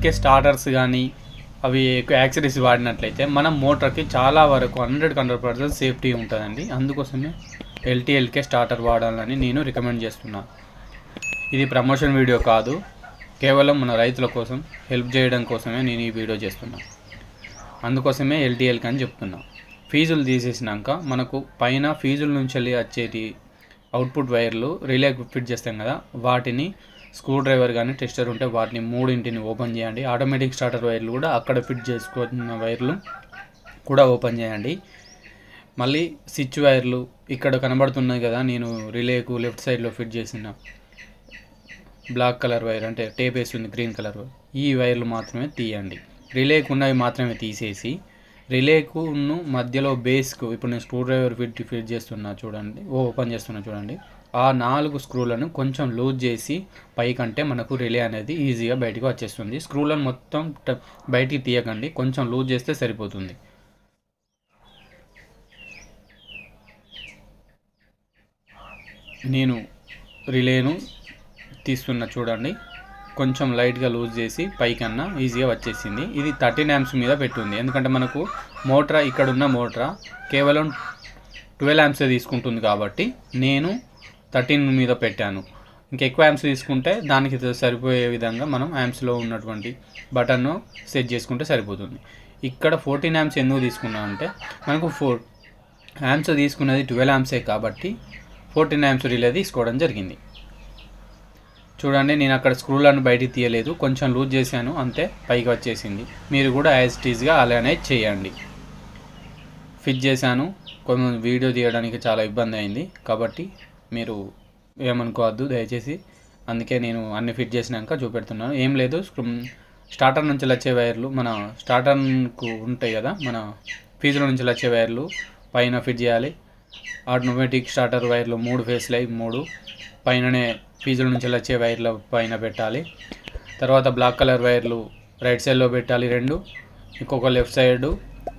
ఎల్టీఎల్కే starters కానీ అవి accessories వాడినట్లయితే మన మోటార్కి చాలా వరకు హండ్రెడ్ హండ్రెడ్ పర్సెంట్ సేఫ్టీ ఉంటుందండి. అందుకోసమే ఎల్టీఎల్కే స్టార్టర్ వాడాలని నేను రికమెండ్ చేస్తున్నాను ఇది ప్రమోషన్ వీడియో కాదు. కేవలం మన రైతుల కోసం హెల్ప్ చేయడం కోసమే నేను ఈ వీడియో చేస్తున్నా. అందుకోసమే ఎల్టీఎల్కి అని చెప్తున్నా. ఫీజులు తీసేసినాక మనకు పైన ఫీజుల నుంచి వెళ్ళి వచ్చేటి అవుట్పుట్ వైర్లు రిలే ఫిట్ చేస్తాం కదా వాటిని స్క్రూ డ్రైవర్ కానీ టెస్టర్ ఉంటే వాటిని మూడింటిని ఓపెన్ చేయండి. ఆటోమేటిక్ స్టార్టర్ వైర్లు కూడా అక్కడ ఫిట్ చేసుకున్న వైర్లు కూడా ఓపెన్ చేయండి. మళ్ళీ స్విచ్ వైర్లు ఇక్కడ కనబడుతున్నాయి కదా నేను రిలేకు లెఫ్ట్ సైడ్లో ఫిట్ చేసిన బ్లాక్ కలర్ వైర్ అంటే టేప్ వేస్తుంది గ్రీన్ కలర్ వైర్. ఈ వైర్లు మాత్రమే తీయండి. రిలేకు ఉన్నవి మాత్రమే తీసేసి రిలేకును మధ్యలో బేస్కు ఇప్పుడు నేను స్క్రూ డ్రైవర్ ఫిట్ ఫిట్ చేస్తున్నా చూడండి ఓపెన్ చేస్తున్నా చూడండి. ఆ నాలుగు స్క్రూలను కొంచెం లూజ్ చేసి పైకంటే మనకు రిలే అనేది ఈజీగా బయటకు వచ్చేస్తుంది. స్క్రూలను మొత్తం బయటికి తీయకండి. కొంచెం లూజ్ చేస్తే సరిపోతుంది. నేను రిలేను తీస్తున్న చూడండి. కొంచెం లైట్గా లూజ్ చేసి పైకన్నా ఈజీగా వచ్చేసింది. ఇది థర్టీన్ యాంప్స్ మీద పెట్టుంది. ఎందుకంటే మనకు మోటరా ఇక్కడున్న మోటరా కేవలం ట్వెల్వ్ యాంప్సే తీసుకుంటుంది కాబట్టి నేను థర్టీన్ మీద పెట్టాను. ఇంకా ఎక్కువ యామ్స్ తీసుకుంటే దానికి సరిపోయే విధంగా మనం యామ్స్లో ఉన్నటువంటి బటన్ను సెట్ చేసుకుంటే సరిపోతుంది. ఇక్కడ ఫోర్టీన్ యామ్స్ ఎందుకు తీసుకున్నాం అంటే మనకు ఫోర్ యామ్స్ తీసుకున్నది ట్వెల్వ్ యామ్సే కాబట్టి ఫోర్టీన్ యామ్స్ రిలే తీసుకోవడం జరిగింది. చూడండి నేను అక్కడ స్క్రూలను బయటికి తీయలేదు. కొంచెం లూజ్ చేశాను అంతే పైకి వచ్చేసింది. మీరు కూడా యాజ్ టీజ్గా అలానే చేయండి. ఫిట్ చేశాను. కొంచెం వీడియో తీయడానికి చాలా ఇబ్బంది అయింది కాబట్టి మీరు ఏమనుకోవద్దు దయచేసి. అందుకే నేను అన్ని ఫిట్ చేసినాక చూపెడుతున్నాను. ఏం లేదు స్టార్టర్ నుంచి వచ్చే వైర్లు మన స్టార్టర్కు ఉంటాయి కదా మన ఫీజుల నుంచి వచ్చే వైర్లు పైన ఫిట్ చేయాలి. ఆటోమేటిక్ స్టార్టర్ వైర్లు మూడు ఫేస్లు అయి మూడు. పైననే ఫీజుల నుంచి వచ్చే వైర్ల పైన పెట్టాలి. తర్వాత బ్లాక్ కలర్ వైర్లు రైట్ సైడ్లో పెట్టాలి రెండు. ఇంకొక లెఫ్ట్ సైడ్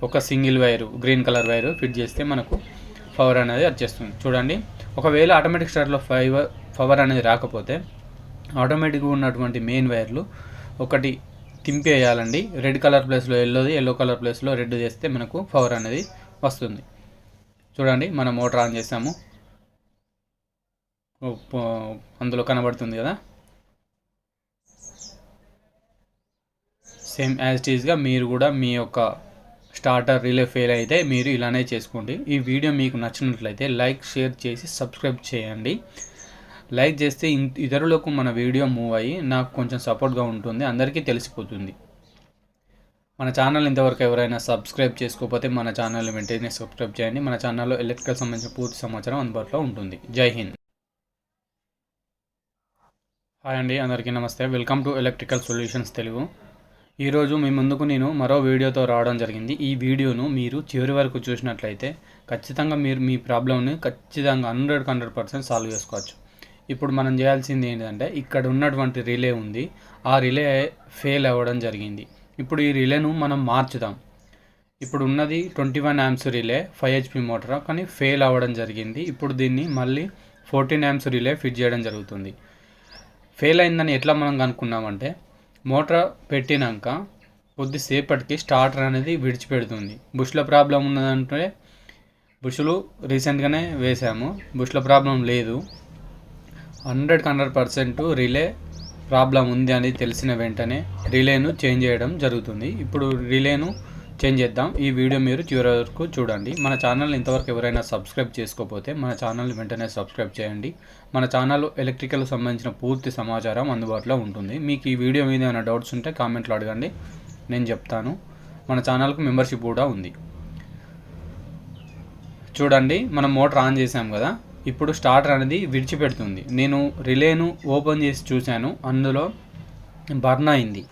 ఒక single wire green colour wire fit చేస్తే మనకు పవర్ అనేది వచ్చేస్తుంది. చూడండి. ఒకవేళ ఆటోమేటిక్ స్టార్ట్లో ఫైవర్ పవర్ అనేది రాకపోతే ఆటోమేటిక్గా ఉన్నటువంటి మెయిన్ వైర్లు ఒకటి తింపేయాలండి రెడ్ కలర్ ప్లేస్లో ఎల్లోది ఎల్లో కలర్ ప్లేస్లో రెడ్ చేస్తే మనకు పవర్ అనేది వస్తుంది. చూడండి మనం మోటార్ ఆన్ చేసాము. అందులో కనబడుతుంది కదా? సేమ్ యాజ్ టీజ్గా మీరు కూడా మీ యొక్క స్టార్టర్ రిలే ఫెయిల్ అయితే మీరు ఇలానే చేసుకోండి. ఈ వీడియో మీకు నచ్చినట్లయితే లైక్ షేర్ చేసి సబ్స్క్రైబ్ చేయండి. లైక్ చేస్తే ఇతరులకు మన వీడియో మూవ్ అయ్యి నాకు కొంచెం సపోర్ట్గా ఉంటుంది అందరికీ తెలిసిపోతుంది. మన ఛానల్ ఇంతవరకు ఎవరైనా సబ్స్క్రైబ్ చేసుకోకపోతే మన ఛానల్ వెంటనే సబ్స్క్రైబ్ చేయండి. మన ఛానల్లో ఎలక్ట్రికల్ సంబంధించిన పూర్తి సమాచారం అందుబాటులో ఉంటుంది. జై హింద్. హాయ్ అండి అందరికీ నమస్తే. Welcome to electrical solutions Telugu. ఈరోజు మీ ముందుకు నేను మరో వీడియోతో రావడం జరిగింది. ఈ వీడియోను మీరు చివరి వరకు చూసినట్లయితే ఖచ్చితంగా మీరు మీ ప్రాబ్లమ్ని ఖచ్చితంగా హండ్రెడ్ హండ్రెడ్ పర్సెంట్ సాల్వ్ చేసుకోవచ్చు. ఇప్పుడు మనం చేయాల్సింది ఏంటంటే ఇక్కడ ఉన్నటువంటి రిలే ఉంది. ఆ రిలే ఫెయిల్ అవ్వడం జరిగింది. ఇప్పుడు ఈ రిలేను మనం మార్చుదాం. ఇప్పుడు ఉన్నది twenty one amps relay five HP motor? కానీ ఫెయిల్ అవ్వడం జరిగింది. ఇప్పుడు దీన్ని మళ్ళీ ఫోర్టీన్ యామ్స్ రిలే ఫిట్ చేయడం జరుగుతుంది. ఫెయిల్ అయిందని ఎట్లా మనం కనుక్కున్నామంటే మోటార్ పెట్టినాక కొద్దిసేపటికి స్టార్టర్ అనేది విడిచిపెడుతుంది. బుష్ల ప్రాబ్లం ఉన్నదంటే బుష్లు రీసెంట్గానే వేసాము బుష్ల ప్రాబ్లం లేదు. హండ్రెడ్కి హండ్రెడ్ పర్సెంట్ రిలే ప్రాబ్లం ఉంది అని తెలిసిన వెంటనే రిలేను చేంజ్ చేయడం జరుగుతుంది. ఇప్పుడు రిలేను చేంజ్ చేద్దాం. ఈ వీడియో మీరు చివరి వరకు చూడండి. మన ఛానల్ ఇంతవరకు ఎవరైనా సబ్స్క్రైబ్ చేసుకోకపోతే మన ఛానల్ వెంటనే సబ్స్క్రైబ్ చేయండి. మన ఛానల్ ఎలక్ట్రికల్ సంబంధించిన పూర్తి సమాచారం అందుబాటులో ఉంటుంది. మీకు ఈ వీడియో మీద ఏమైనా డౌట్స్ ఉంటే కామెంట్లో అడగండి. నేను చెప్తాను. మన ఛానల్కు మెంబర్షిప్ కూడా ఉంది. చూడండి మనం మోటార్ ఆన్ చేసాం కదా. ఇప్పుడు స్టార్టర్ అనేది విడిచిపెడుతుంది. నేను రిలేను ఓపెన్ చేసి చూశాను. అందులో బర్న్ అయింది.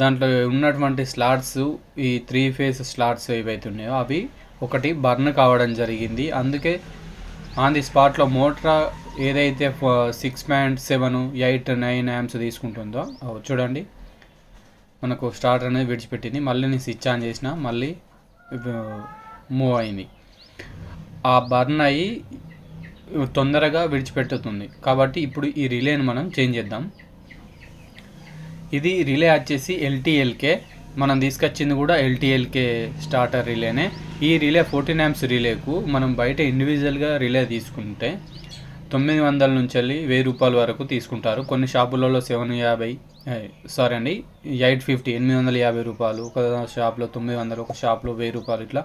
దాంట్లో ఉన్నటువంటి స్లాట్స్ ఈ త్రీ ఫేస్ స్లాట్స్ ఏవైతే ఉన్నాయో అవి ఒకటి బర్న్ కావడం జరిగింది. అందుకే ఆన్ ది స్పాట్లో మోటార్ ఏదైతే six point seven eight nine amps తీసుకుంటుందో చూడండి. మనకు స్టార్టర్ అనేది విడిచిపెట్టింది. మళ్ళీ నేను స్విచ్ ఆన్ చేసిన మళ్ళీ మూవ్ అయింది. ఆ బర్న్ అయ్యి తొందరగా విడిచిపెట్టుతుంది. కాబట్టి ఇప్పుడు ఈ రిలేని మనం చేంజ్ చేద్దాం. ఇది రిలే వచ్చేసి ఎల్టీఎల్కే. మనం తీసుకొచ్చింది కూడా ఎల్టీఎల్కే స్టార్టర్ రిలేనే. ఈ రిలే ఫోర్టీన్ యామ్స్ రిలేకు మనం బయట ఇండివిజువల్గా రిలే తీసుకుంటే తొమ్మిది వందల నుంచి వెళ్ళి వెయ్యి రూపాయల వరకు తీసుకుంటారు. కొన్ని షాపులలో సెవెన్ యాభై సారీ అండి ఎయిట్ ఫిఫ్టీ ఎనిమిది వందల యాభై రూపాయలు. ఒక షాప్లో తొమ్మిది వందలు ఒక షాప్లో వెయ్యి రూపాయలు ఇట్లా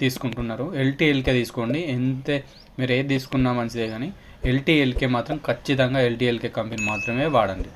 తీసుకుంటున్నారు. ఎల్టీఎల్కే తీసుకోండి. ఎంతే మీరు ఏది తీసుకున్నా మంచిదే కానీ ఎల్టీఎల్కే మాత్రం ఖచ్చితంగా ఎల్టీఎల్కే కంపెనీ మాత్రమే వాడండి.